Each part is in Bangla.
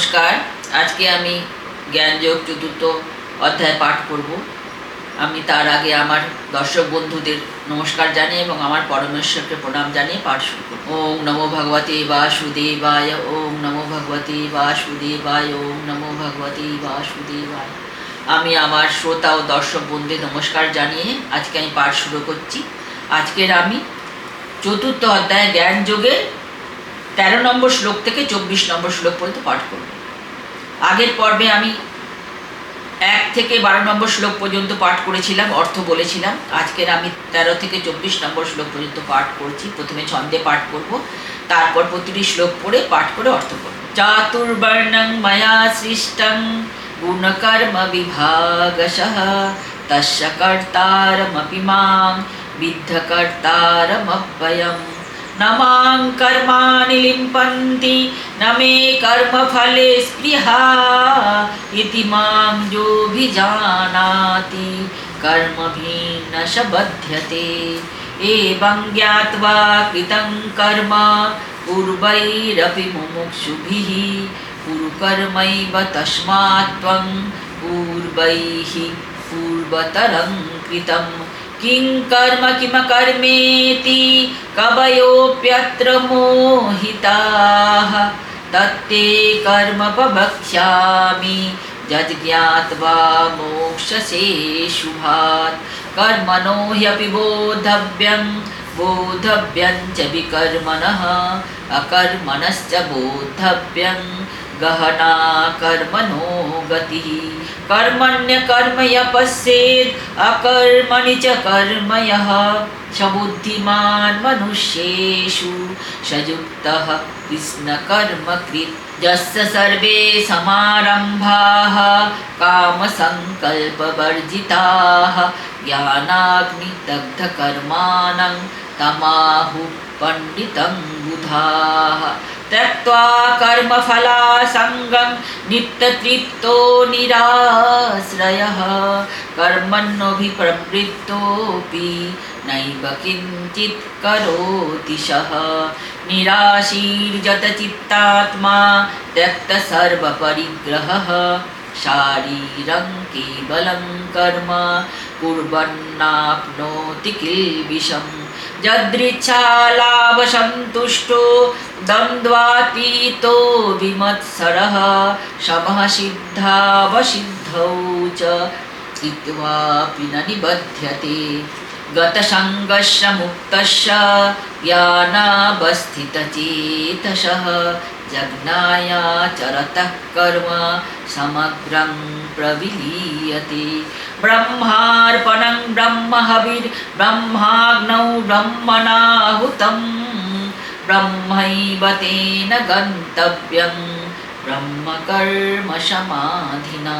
নমস্কার। আজকে আমি জ্ঞানযোগ চতুর্থ অধ্যায় পাঠ করব। আমি তার আগে আমার দর্শক বন্ধুদের নমস্কার জানিয়ে এবং আমার পরমেশ্বরকে প্রণাম জানিয়ে পাঠ শুরু করব। ওম নমো ভগবতে বাসুদেবায়, ওম নমো ভগবতে বাসুদেবায়, ওম নমো ভগবতে বাসুদেবায়। আমি আমার শ্রোতা ও দর্শক বন্ধুদের নমস্কার জানিয়ে আজকে আমি পাঠ শুরু করছি। আজকের আমি চতুর্থ অধ্যায় জ্ঞান যোগে তেরো নম্বর শ্লোক থেকে চব্বিশ নম্বর শ্লোক পর্যন্ত পাঠ করব। আগের পর্বে আমি এক থেকে বারো নম্বর শ্লোক পর্যন্ত পাঠ করেছিলাম, অর্থ বলেছিলাম। আজকের আমি তেরো থেকে চব্বিশ নম্বর শ্লোক পর্যন্ত পাঠ করছি। প্রথমে ছন্দে পাঠ করব, তারপর প্রতিটি শ্লোক পড়ে পাঠ করে অর্থ করব। চাতুর্বর্ণং মায়া সৃষ্টং গুণকর্ম বিভাগশः, তস্য কর্তারমপি মাং বিদ্ধকর্তারমব্যয়म् न माँ कर्माणि लिम्पन्ति न मे कर्मफले स्पृहा इति माँ योऽभिजानाति। कर्मभिः न स बध्यते, एवं ज्ञात्वा कृतं कर्म पूर्वैरपि मुमुक्षुभिः। कुरुकर्मैव तस्मात् त्वं पूर्वैः पूर्वतरं कृतम् किं कर्म किमकर्मेति? कवयोऽप्यत्र मोहिताः। तत्ते कर्म वक्ष्यामि यज्ञात्वा मोक्षसे शुभात् कर्मणो ह्यपि बोधव्यं। बोधव्यं च विकर्मणः। अकर्मणश्च बोधव्यं गहना कर्मणो गतिः। कर्मण्यकर्म य अकर्मणि च कर्म यः। स बुद्धिमान् मनुष्येषु स युक्तः कृष्णकर्मकृत् यस्य सर्वे समारम्भाः कामसङ्कल्पवर्जिताः। ज्ञानाग्निदग्धकर्माणं तमाहु पण्डितं त्यक्त्वा कर्मफलासङ्गं नित्यतृप्तो निराश्रयः। कर्मण्यभिप्रवृत्तोऽपि नैव किञ्चित् करोति सः निराशीर्जतचित्तात्मा त्यक्तसर्वपरिग्रहः शारीरं केवलं कर्म कुर्वन्नाप्नोति किल्बिषम् यदृच्छालाभसन्तुष्टो द्वन्द्वातीतो विमत्सरः शमः सिद्धावसिद्धौ च इत्वापि न निबध्यते। गतसङ्गस्य मुक्तस्य ज्ञानावस्थितचेतसः जज्ञायाचरतः कर्म समग्रं प्रविलीयते ब्रह्मार्पणं ब्रह्महविर्ब्रह्माग्नौ ब्रह्मणाहुतं ब्रह्मैव तेन गन्तव्यं ব্রহ্মকর্ম সমাধিনা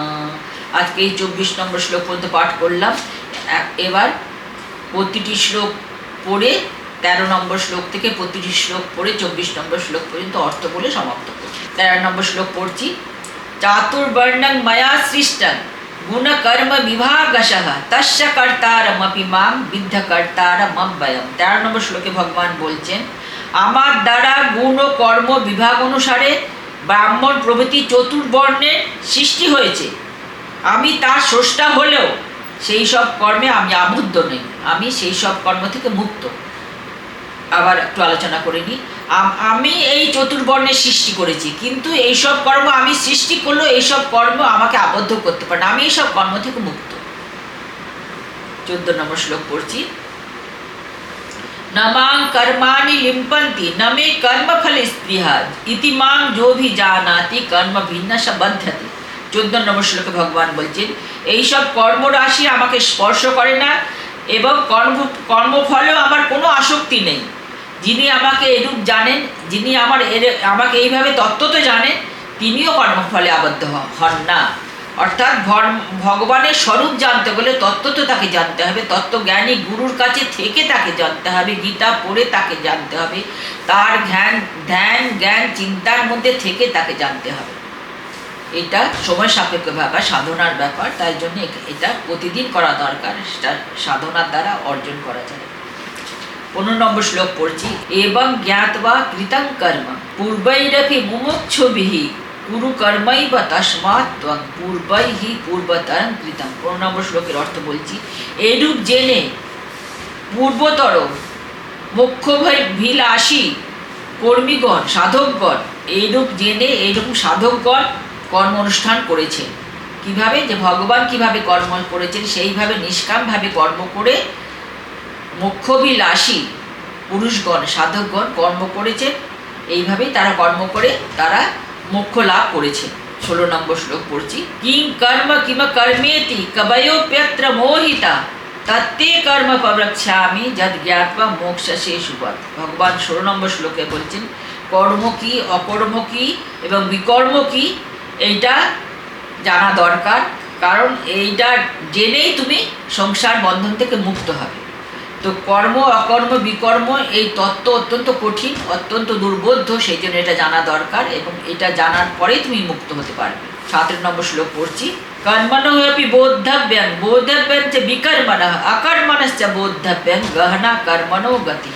আজকে এই চব্বিশ নম্বর শ্লোক পর্যন্ত পাঠ করলাম এ- এবার প্রতিটি শ্লোক পড়ে তেরো নম্বর শ্লোক থেকে প্রতিটি শ্লোক পড়ে চব্বিশ নম্বর শ্লোক পর্যন্ত অর্থ বলে সমাপ্ত করছি। তেরো নম্বর শ্লোক পড়ছি, চাতুর্বর্ণং মায়া সৃষ্টং, গুণকর্ম বিভাগশः, তস্য কর্তারমপি মাং বিদ্ধ কর্তারমব্যয়ম তেরো নম্বর শ্লোকে ভগবান বলছেন, আমার দ্বারা গুণ ও কর্ম বিভাগ অনুসারে ব্রাহ্মণ প্রভৃতি চতুর্বর্ণের সৃষ্টি হয়েছে। আমি তার স্রষ্টা হলেও সেই সব কর্মে আমি আবদ্ধ নই। আমি সেই সব কর্ম থেকে মুক্ত। আবার একটু আলোচনা করে নিই। আমি এই চতুর্বর্ণের সৃষ্টি করেছি, কিন্তু এই সব কর্ম আমি সৃষ্টি করলেও এইসব কর্ম আমাকে আবদ্ধ করতে পারে না। আমি এইসব কর্ম থেকে মুক্ত। চোদ্দ নম্বর শ্লোক পড়ছি। নমাং কর্মাণি লিম্পন্তি নমে কর্ম ফলে স্পৃহা ইতিমাং মাং জানাতি, কর্ম ভিন্ন সবন্ধতি চোদ্দ নম্বর শ্লোকে ভগবান বলছেন এইসব কর্মরাশি আমাকে স্পর্শ করে না এবং কর্ম, কর্মফলেও আমার কোনো আসক্তি নেই। যিনি আমাকে এরূপ জানেন, যিনি আমার এর- আমাকে এইভাবে তত্ত্বত জানেন, তিনিও কর্মফলে আবদ্ধ হন না। অর্থাৎ ভগবানের স্বরূপ জানতে গেলে তত্ত্ব তো তাকে জানতে হবে। তত্ত্বজ্ঞানী গুরুর কাছে থেকে তাকে জানতে হবে, গীতা পড়ে তাকে জানতে হবে, তার ধ্যান ধ্যান, জ্ঞান, চিন্তার মধ্যে থেকে তাকে জানতে হবে। এটা সময় সাপেক্ষ ব্যাপার, সাধনার ব্যাপার, তাই জন্য এটা প্রতিদিন করা দরকার, সেটা সাধনার দ্বারা অর্জন করা যায়। পনেরো নম্বর শ্লোক পড়ছি, এবং জ্ঞাতবা কৃতং কর্ম, পূর্বৈরপি মুমুক্ষুভিः কুরু কর্মাই বা তস্মাৎ পূর্বাই হি পূর্বতরং কৃতম পনেরো নম্বর শ্লোকের অর্থ বলছি, এরূপ জেনে পূর্বতর মুখ্য ভিলাসী কর্মীগণ, সাধকগণ এইরূপ জেনে এইরকম সাধকগণ কর্ম অনুষ্ঠান করেছে কীভাবে? যে ভগবান কীভাবে কর্ম করেছেন, সেইভাবে নিষ্কামভাবে কর্ম করে মোক্ষবিলাসী পুরুষগণ, সাধকগণ কর্ম করেছেন। এইভাবেই তারা কর্ম করে, তারা মোক্ষ লাভ করেছে ষোলো নম্বর শ্লোক পড়ছি। কিং কর্ম কিম কর্মেতি কবয়োপ্যত্র মোহিতা, তত্তে কর্ম প্রবক্ষ্যামি যদ জ্ঞাতবা মোক্ষ শেষুপদ ভগবান ষোলো নম্বর শ্লোকে বলছেন, কর্ম কি, অকর্ম কি এবং বিকর্ম কি? এইটা জানা দরকার, কারণ এইটা জেনেই তুমি সংসার বন্ধন থেকে মুক্ত হবে। তো কর্ম, অকর্ম, বিকর্ম এই তত্ত্ব অত্যন্ত কঠিন, অত্যন্ত দুর্বোধ্য, সেই জন্য এটা জানা দরকার এবং এটা জানার পরেই তুমি মুক্ত হতে পারবে। সতেরো নম্বর শ্লোক পড়ছি কর্মণ আপনি বোদ্ধব্যাং বোদ্ধব্যাং চ বিকর্মণ, অকর্মণশ্চ বোদ্ধব্যাং গহনা কর্মণো গতি।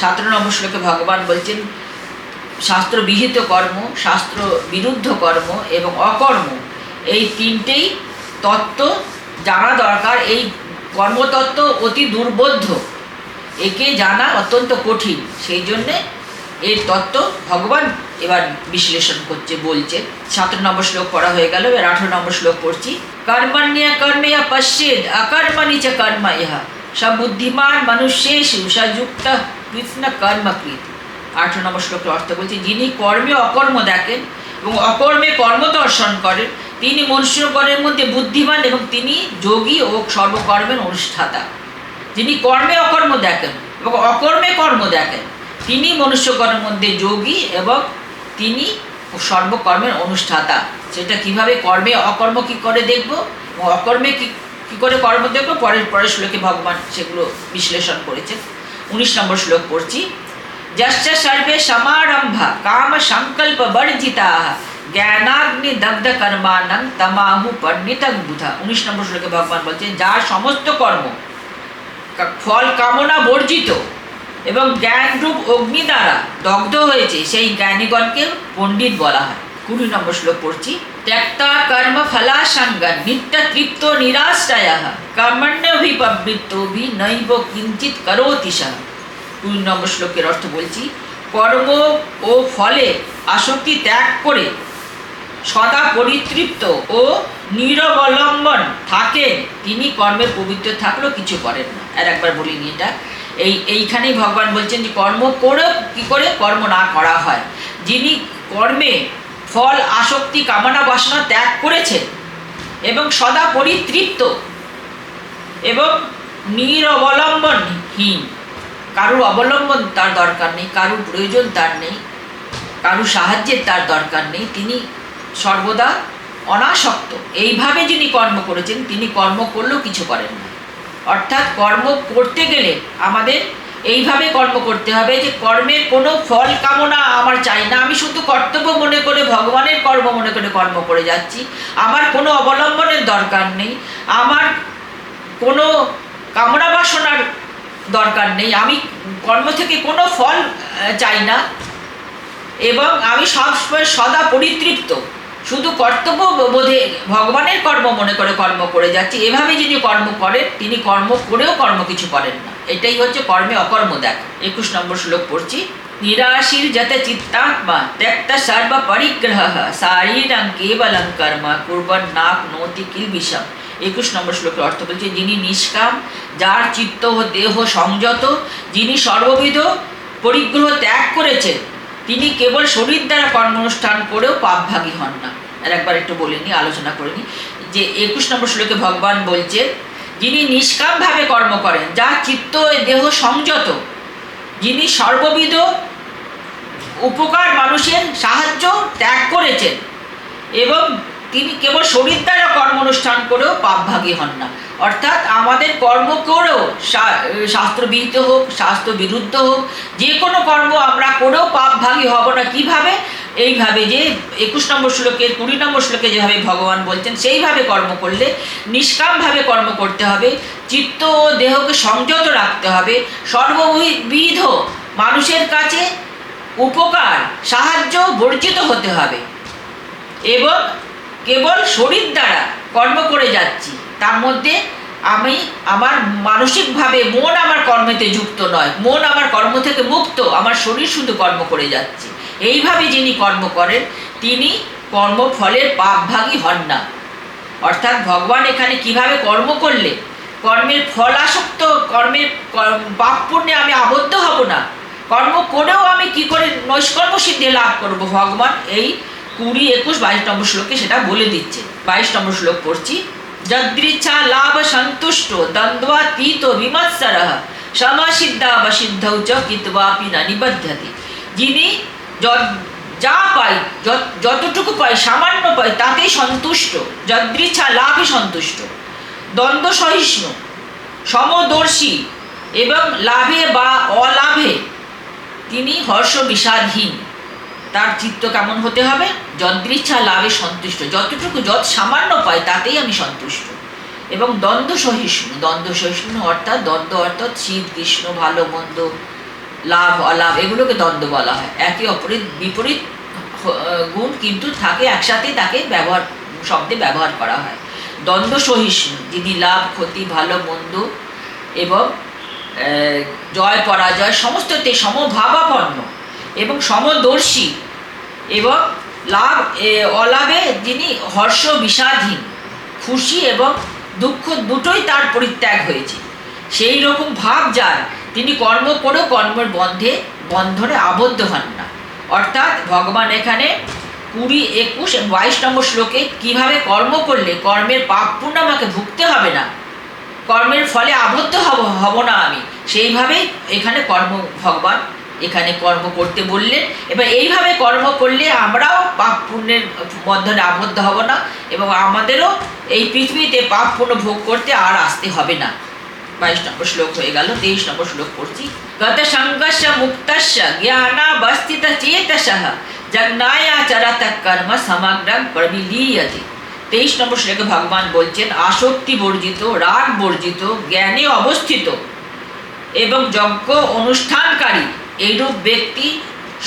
সতেরো নম্বর শ্লোকে ভগবান বলছেন শাস্ত্রবিহিত কর্ম শাস্ত্র বিরুদ্ধ কর্ম এবং অকর্ম, এই তিনটেই তত্ত্ব জানা দরকার। এই কর্মতত্ত্ব অতি দুর্বোধ্য। একে জানা অত্যন্ত কঠিন। সেই জন্যে এর তত্ত্ব ভগবান এবার বিশ্লেষণ করছে, বলছে। সতেরো নম্বর শ্লোক পড়া হয়ে গেল, এবার আঠেরো নম্বর শ্লোক পড়ছি। কর্মণ্য কর্মেয়া পশ্যেদ, অকর্মণি চ কর্ম ইহা। সব বুদ্ধিমান মনুষ্যেষু, সযুক্ত কৃষ্ণ কর্মকৃত। আঠেরো নম্বর শ্লোকের অর্থ বলছে, যিনি কর্মে অকর্ম দেখেন এবং অকর্মে কর্ম দর্শন করেন, তিনি মনুষ্যগণের মধ্যে বুদ্ধিমান এবং তিনি যোগী ও সর্বকর্মের অনুষ্ঠাতা। যিনি কর্মে অকর্ম দেখেন এবং অকর্মে কর্ম দেখেন, তিনি মনুষ্যগণের মধ্যে যোগী এবং তিনি সর্বকর্মের অনুষ্ঠাতা। সেটা কীভাবে কর্মে অকর্ম কি করে দেখব এবং অকর্মে কি, কী করে কর্ম দেখব? পরের পরের শ্লোকে ভগবান সেগুলো বিশ্লেষণ করেছেন। উনিশ নম্বর শ্লোক পড়ছি। যশ্চ সর্বে সমারম্ভা কাম সংকল্প বর্জিতা জ্ঞানাগ্নি দগ্ধ কর্মানং তমাহু পণ্ডিতং বুধা উনিশ নম্বর শ্লোকে ভগবান বলছেন যার সমস্ত কর্ম ফল কামনা বর্জিত এবং জ্ঞানরূপ অগ্নি দ্বারা দগ্ধ হয়েছে। সেই জ্ঞানীগণকে পণ্ডিত বলা হয়। কুড়ি নম্বর শ্লোক পড়ছি, ত্যক্তা কর্ম ফলাসঙ্গ নিত্য তৃপ্ত নিরাশ্রয়। কর্মণ্যভিপবৃত্তভি নৈব কিঞ্চিত করোতি সহ কুড়ি নম্বর শ্লোকের অর্থ বলছি? কর্ম ও ফলে আসক্তি ত্যাগ করে সদা পরিতৃপ্ত ও নিরবলম্বন থাকেন। তিনি কর্মের পবিত্র থাকলেও কিছু করেন না। আর একবার বলিনি এটা। এই, এইখানেই ভগবান বলছেন যে, কর্ম করেও কী করে? কর্ম না করা হয়। যিনি কর্মে ফল, আসক্তি, কামনা, বাসনা ত্যাগ করেছেন এবং সদা পরিতৃপ্ত এবং নিরবলম্বনহীন কারুর অবলম্বন তার দরকার নেই, কারুর প্রয়োজন তার নেই, কারুর সাহায্যের তার দরকার নেই, তিনি সর্বদা অনাসক্ত। এইভাবে যিনি কর্ম করেছেন, তিনি কর্ম করলেও কিছু করেন না। অর্থাৎ কর্ম করতে গেলে আমাদের এইভাবে কর্ম করতে হবে যে কর্মের কোনো ফল কামনা আমার চাই না, আমি শুধু কর্তব্য মনে করে, ভগবানের কর্ম মনে করে কর্ম করে যাচ্ছি, আমার কোনো অবলম্বনের দরকার নেই, আমার কোনো কামনা বাসনার দরকার নেই। আমি কর্ম থেকে কোনো ফল চাই না। এবং আমি সবসময় সদা পরিতৃপ্ত। শুধু কর্তব্য বোধে ভগবানের কর্ম মনে করে কর্ম করে যাচ্ছি। এভাবে যিনি কর্ম করেন, তিনি কর্ম করেও কর্ম কিছু করেন না। এটাই হচ্ছে কর্মে অকর্ম দেখ। একুশ নম্বর শ্লোক পড়ছি। নিরাশির যতে চিত্তাত্মা, ত্যক্ত সর্ব পরিগ্রহ শারীরং কেবলং কর্ম কুর্বন নাক নতি কিল বিষম। একুশ নম্বর শ্লোকের অর্থ বলছে, যিনি নিষ্কাম, যার চিত্ত ও দেহ সংযত, যিনি সর্ববিধ পরিগ্রহ ত্যাগ করেছেন, তিনি কেবল শরীর দ্বারা কর্মানুষ্ঠান করেও পাপভাগী হন না। আর একবার একটু বলে আলোচনা করে নিই, যে একুশ নম্বর শ্লোকে ভগবান বলছে, যিনি নিষ্কামভাবে কর্ম করেন যা চিত্ত দেহ সংযত, যিনি সর্ববিধ উপকার মানুষের সাহায্য ত্যাগ করেছেন এবং তিনি কেবল শরীর দ্বারা কর্ম অনুষ্ঠান করেও পাপভাগী হন না। অর্থাৎ আমাদের কর্ম করেও শাস্ত্রবিহিত হোক শাস্ত্র বিরুদ্ধ হোক, যে কোনো কর্ম আমরা করেও পাপভাগী হব না। কীভাবে? এইভাবে যে একুশ নম্বর শ্লোকের কুড়ি নম্বর শ্লোকে যেভাবে ভগবান বলছেন, সেইভাবে কর্ম করলে নিষ্কামভাবে কর্ম করতে হবে। চিত্ত ও দেহকে সংযত রাখতে হবে। সর্ববিধ মানুষের কাছে উপকার, সাহায্য, বর্জিত হতে হবে। এবং কেবল শরীর দ্বারা কর্ম করে যাচ্ছি, তার মধ্যে আমি আমার মানসিকভাবে মন আমার কর্মেতে যুক্ত নয়, মন আমার কর্ম থেকে মুক্ত, আমার শরীর শুধু কর্ম করে যাচ্ছে। এইভাবে যিনি কর্ম করেন, তিনি কর্মফলের পাপভাগী হন না। অর্থাৎ ভগবান এখানে কীভাবে কর্ম করলে? কর্মের ফল আসক্ত কর্মের পাপ পুণ্যে আমি আবদ্ধ হব না। কর্ম করেও আমি কি করে নৈষ্কর্ম সিদ্ধি লাভ করব? ভগবান এই কুড়ি, একুশ, বাইশ নম্বর শ্লোকে সেটা বলে দিচ্ছে। বাইশ নম্বর শ্লোক পড়ছি, যদৃচ্ছা লাভ সন্তুষ্ট দ্বন্দ্বাতীত বিমৎসর সমসিদ্ধাবসিদ্ধৌ চ কিতবাপি না নিবধ্যতে। যিনি যা পাই যতটুকু পাই, সামান্য পাই, তাতেই সন্তুষ্ট। যদৃচ্ছা লাভে সন্তুষ্ট। দ্বন্দ্ব সহিষ্ণু, সমদর্শী এবং লাভে বা অলাভে তিনি হর্ষ বিষাদহীন তার চিত্ত কেমন হতে হবে? যদৃচ্ছা লাভে সন্তুষ্ট। যতটুকু যত সামান্য পাই তাতেই আমি সন্তুষ্ট। এবং দ্বন্দ্ব সহিষ্ণু। দ্বন্দ্ব সহিষ্ণু অর্থাৎ, দ্বন্দ্ব অর্থাৎ শীত, গ্রীষ্ম, ভালো, মন্দ, লাভ, অলাভ, এগুলোকে দ্বন্দ্ব বলা হয়। একে অপরের বিপরীত গুণ কিন্তু থাকে একসাথে তাকে ব্যবহার, শব্দে ব্যবহার করা হয়। দ্বন্দ্ব সহিষ্ণু, যিনি লাভ, ক্ষতি, ভালো, মন্দ এবং জয়, পরাজয়, সমস্ততে সমভাবাপন্ন এবং সমদর্শী এবং লাভ অলাভে যিনি হর্ষ বিষাদহীন খুশি এবং দুঃখ দুটোই তার পরিত্যাগ হয়েছে। সেই রকম ভাব যার, তিনি কর্ম করেও কর্মের বন্ধে, বন্ধনে আবদ্ধ হন না। অর্থাৎ ভগবান এখানে কুড়ি, একুশ বাইশ নম্বর শ্লোকে কীভাবে কর্ম করলে কর্মের পাপ পুণ্য আমাকে ভুগতে হবে না? কর্মের ফলে আবদ্ধ হব হব না আমি। সেইভাবেই এখানে কর্ম ভগবান এখানে কর্ম করতে বললেন। এবার এইভাবে কর্ম করলে আমরাও পাপ পুণ্যের বন্ধনে আবদ্ধ হব না এবং আমাদেরও এই পৃথিবীতে পাপ পুণ্য ভোগ করতে আর আসতে হবে না। বাইশ নম্বর শ্লোক হয়ে গেল, তেইশ নম্বর শ্লোক পড়ছি। গত সংঘর্ষ মুক্তস্য জ্ঞানাবস্থিত চেতস জগনায়াচরত কর্ম সমগ্রম প্রবিলীয়তে। তেইশ নম্বর শ্লোকে ভগবান বলছেন, আসক্তি বর্জিত, রাগ বর্জিত, জ্ঞানে অবস্থিত এবং যজ্ঞ অনুষ্ঠানকারী এইরূপ ব্যক্তি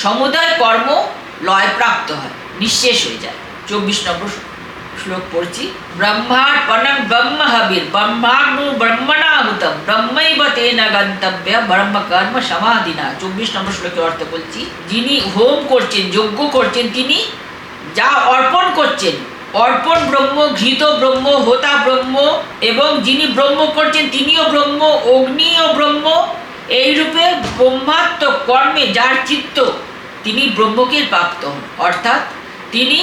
সমুদায় কর্ম লয়প্রাপ্ত হয়, নিঃশেষ হয়ে যায়। চব্বিশ নম্বর শ্লোক পড়ছি ব্রহ্মার্পণং ব্রহ্ম হবির ব্রহ্মাগ্নু ব্রহ্মণাহুতম ব্রহ্মৈব তেন গন্তব্য চব্বিশ নম্বর অর্থ বলছি, যিনি হোম করছেন, যজ্ঞ করছেন, তিনি যা অর্পণ করছেন, অর্পণ ব্রহ্ম, ঘৃত ব্রহ্ম, হোতা ব্রহ্ম, এবং যিনি ব্রহ্ম করছেন, তিনিও ব্রহ্ম, অগ্নিও ব্রহ্ম, এইরূপে ব্রহ্মাত্মক কর্মে যার চিত্ত, তিনি ব্রহ্মকে প্রাপ্ত। হন অর্থাৎ তিনি,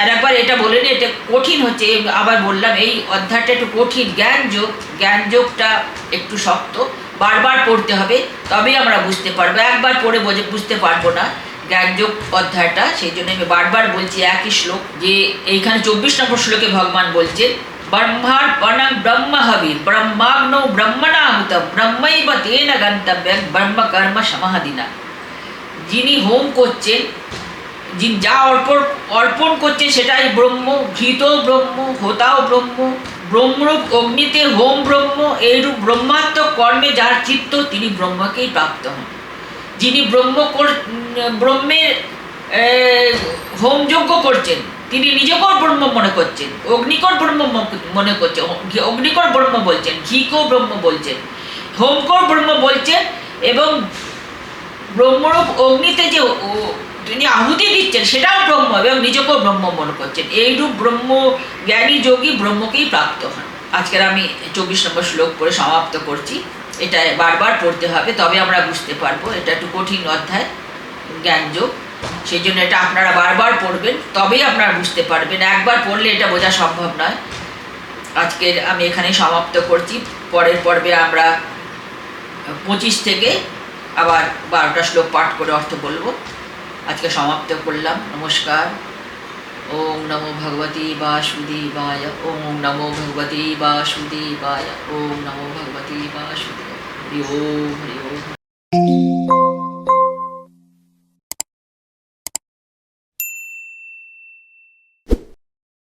আর একবার এটা বলেন এটা কঠিন হচ্ছে আবার বললাম, এই অধ্যায়টা একটু কঠিন। জ্ঞান যোগ জ্ঞান যোগটা একটু শক্ত, বারবার পড়তে হবে, তবেই আমরা বুঝতে পারব। একবার পড়ে বোঝে, বুঝতে পারব না জ্ঞানযোগ অধ্যায়টা, সেই জন্য আমি বারবার বলছি, একই শ্লোক, যে এইখানে চব্বিশ নম্বর শ্লোকে ভগবান বলছেন ব্রহ্ম হবির ব্রহ্মাগ্ন ব্রহ্মণাহুত ব্রহ্মৈব তেন গন্তব্য ব্রহ্ম কর্ম সমাধিনা যিনি হোম করছেন যিনি যা অর্পণ অর্পণ করছেন সেটাই ব্রহ্ম ঘৃত ব্রহ্ম হোতাও ব্রহ্ম ব্রহ্মরূপ অগ্নিতে হোম ব্রহ্ম এইরূপ ব্রহ্মাত্মক কর্মে যার চিত্ত তিনি ব্রহ্মকেই প্রাপ্ত হন যিনি ব্রহ্ম ব্রহ্মের হোমযজ্ঞ করছেন তিনি নিজেকেও ব্রহ্ম মনে করছেন অগ্নিকর ব্রহ্ম মনে করছেন অগ্নিকর ব্রহ্ম বলছেন, ঘিকেও ব্রহ্ম বলছেন হোমকর ব্রহ্ম বলছেন, এবং ব্রহ্মরূপ অগ্নিতে যে তিনি আহুতি দিচ্ছেন, সেটাও ব্রহ্ম, এবং নিজেকেও ব্রহ্ম মনে করছেন। এইরূপ ব্রহ্ম জ্ঞানী যোগী ব্রহ্মকেই প্রাপ্ত হন। আজকের আমি চব্বিশ নম্বর শ্লোক পড়ে সমাপ্ত করছি। এটা বারবার পড়তে হবে, তবে আমরা বুঝতে পারব, এটা একটু কঠিন অধ্যায় জ্ঞানযোগ সেই জন্য এটা আপনারা বারবার পড়বেন, তবেই আপনারা বুঝতে পারবেন। একবার পড়লে এটা বোঝা সম্ভব নয়। আজকের আমি এখানে সমাপ্ত করছি। পরের পর্বে আমরা পঁচিশ থেকে আবার বারোটা শ্লোক পাঠ করে অর্থ বলব। আজকে সমাপ্ত করলাম। নমস্কার। ওম নমো ভগবতী বাসুদেবায়। ওম নমো ভগবতী বাসুদেবায়। ওম নমো ভগবতী বাসুদেবায়। হরি ওম হরি ওম।